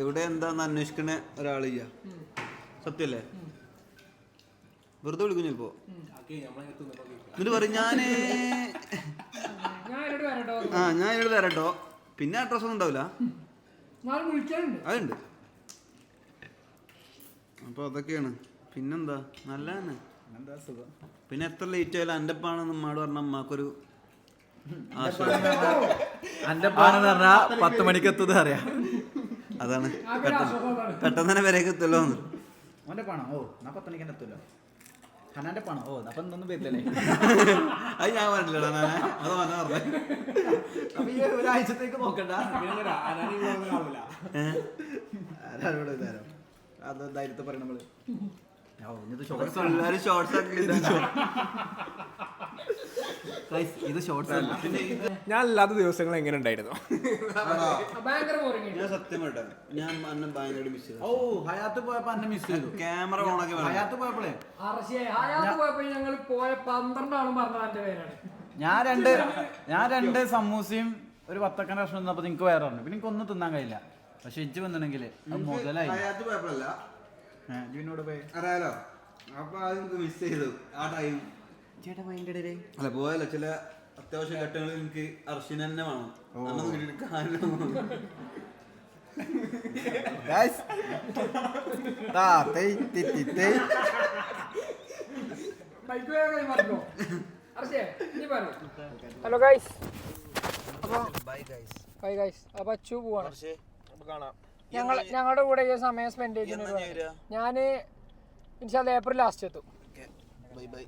ഇവിടെ എന്താന്ന് അന്വേഷിക്കണ ഒരാളില്ല സത്യല്ലേ? വെറുതെ വിളിക്കും ചിലപ്പോ. എന്നിട്ട് പറയും ഞാൻ ആ ഞാൻ ഇവിടെ വരട്ടോ. പിന്നെ അഡ്രസ് ഒന്നും ഉണ്ടാവില്ല. അതുണ്ട്. അപ്പൊ അതൊക്കെയാണ്. പിന്നെന്താ? നല്ല തന്നെ പിന്നെ എത്ര ലേറ്റ് ആയാലും എന്റെ പാണെന്ന് ഉമ്മാട് പറഞ്ഞ അമ്മക്കൊരു എന്റെ പാണെന്ന് പറഞ്ഞാ പത്ത് മണിക്ക് എത്തുന്നത് അറിയാം. അതാണ്. പെട്ടെന്ന്. പെട്ടെന്ന് തന്നെ വരേക്ക് എത്തുമല്ലോ ഓന്റെ പണം ഓ എന്നാ പത്ത് മണിക്ക് എത്തല്ലോ ഹനാന്റെ പണം ഓ അപ്പൊ എന്തൊന്നും വരില്ലല്ലേ. *laughs* അത് ഞാൻ പറഞ്ഞില്ലടാ ഞാൻ അത് പറഞ്ഞ പറഞ്ഞേ. അപ്പൊ ഈ ഒരാഴ്ചത്തേക്ക് നോക്കണ്ട. ആരാരോട് ഇവിടെ അത് ധൈര്യത്തെ പറയണ നമ്മൾ? ഇത് ഷോർട്സ് എല്ലാവരും ഷോർട്സ് ആക്കി Guys, ഇത് ഷോർട്സ് അല്ല. ഞാൻ അല്ലാത്ത ദിവസങ്ങൾ എങ്ങനെ ഉണ്ടായിരുന്നു? ഭയങ്കര ബോറിംഗ് ഞാൻ സത്യം കേട്ടോ ഞാൻ അന്നെ ഭയങ്കര മിസ് ചെയ്തു. ഓ ഹയാത്ത് പോയപ്പോ അന്നെ മിസ് ചെയ്തു. ക്യാമറ ഓണാക്കി പറഞ്ഞു. ഹയാത്ത് പോയപ്പോഴേ ഹയാത്ത് പോയപ്പോ ഞങ്ങൾ പോയ പന്ത്രണ്ടാളും പറഞ്ഞത് എന്റെ പേരാണ്. ഞാൻ രണ്ട് ഞാൻ രണ്ട് സമൂസയും ഒരു പത്തക്കൻ കഷ്ണം തന്നപ്പോ നിങ്ങക്ക് വേറെ പറഞ്ഞു. പിന്നെ എനിക്ക് ഒന്നും തിന്നാൻ കഴിയില്ല. പക്ഷെ ഇജ്ജ് വന്നിട്ടുണ്ടെങ്കിൽ അത് മുതലായി. ഹയാത്ത് പോയപ്പോഴല്ല ജിവിനോട് പോയി. അറിയാലോ? അപ്പൊ അത് എനിക്ക് മിസ് ചെയ്തു. ആ ടൈം ചേട്ടാ ഭയങ്കര അല്ല പോയല്ലോ. ചില അത്യാവശ്യ ഘട്ടങ്ങളിൽ എനിക്ക് അർഷിനെ തന്നെ വേണം. അന്നൊന്നും കാരണം ഹലോ ഗൈസ് അപ്പൊ ബൈ ഗൈസ് ബൈ ഗൈസ് അപ്പൊ അച്ചു പോവാണ്. കാണാം. ഞങ്ങൾ ഞങ്ങളുടെ കൂടെ ഈ സമയം സ്പെൻഡ് ചെയ്തിട്ടുണ്ട്? ഞാൻ ഏപ്രിൽ ലാസ്റ്റ് എത്തും. Bye bye.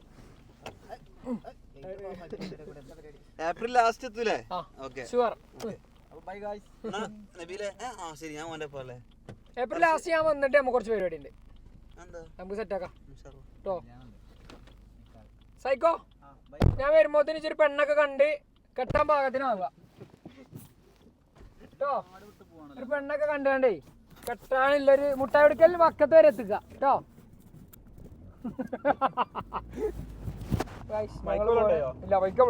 ഏപ്രിൽ ലാസ്റ്റ് എത്തൂലേ? ഓക്കെ. ഷുവർ ബൈ ഗായ്സ് നബീലെ? ആ ശരി ഞാൻ പോലെ ഏപ്രിൽ ലാസ്റ്റ് ഞാൻ വന്നിട്ട് നമുക്ക് കുറച്ച് പരിപാടി ഉണ്ട് നമുക്ക് സെറ്റ് ആക്കാം. കേട്ടോ സൈക്കോ ഞാൻ വരുമ്പോത്തിന് ഇച്ചിരി പെണ്ണൊക്കെ കണ്ട് കെട്ടാൻ പാകത്തിനാവുക. കേട്ടോ ഒരു പെണ്ണൊക്കെ കണ്ടുകൊണ്ടേ കെട്ടാനുള്ളൊരു മുട്ടായി എടുക്കൽ വക്കത്ത് വരെ എത്തുക കേട്ടോ. ഇല്ല ബൈക്ക്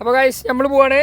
അപ്പൊ ഗൈസ് നമ്മൾ പോവാണ്.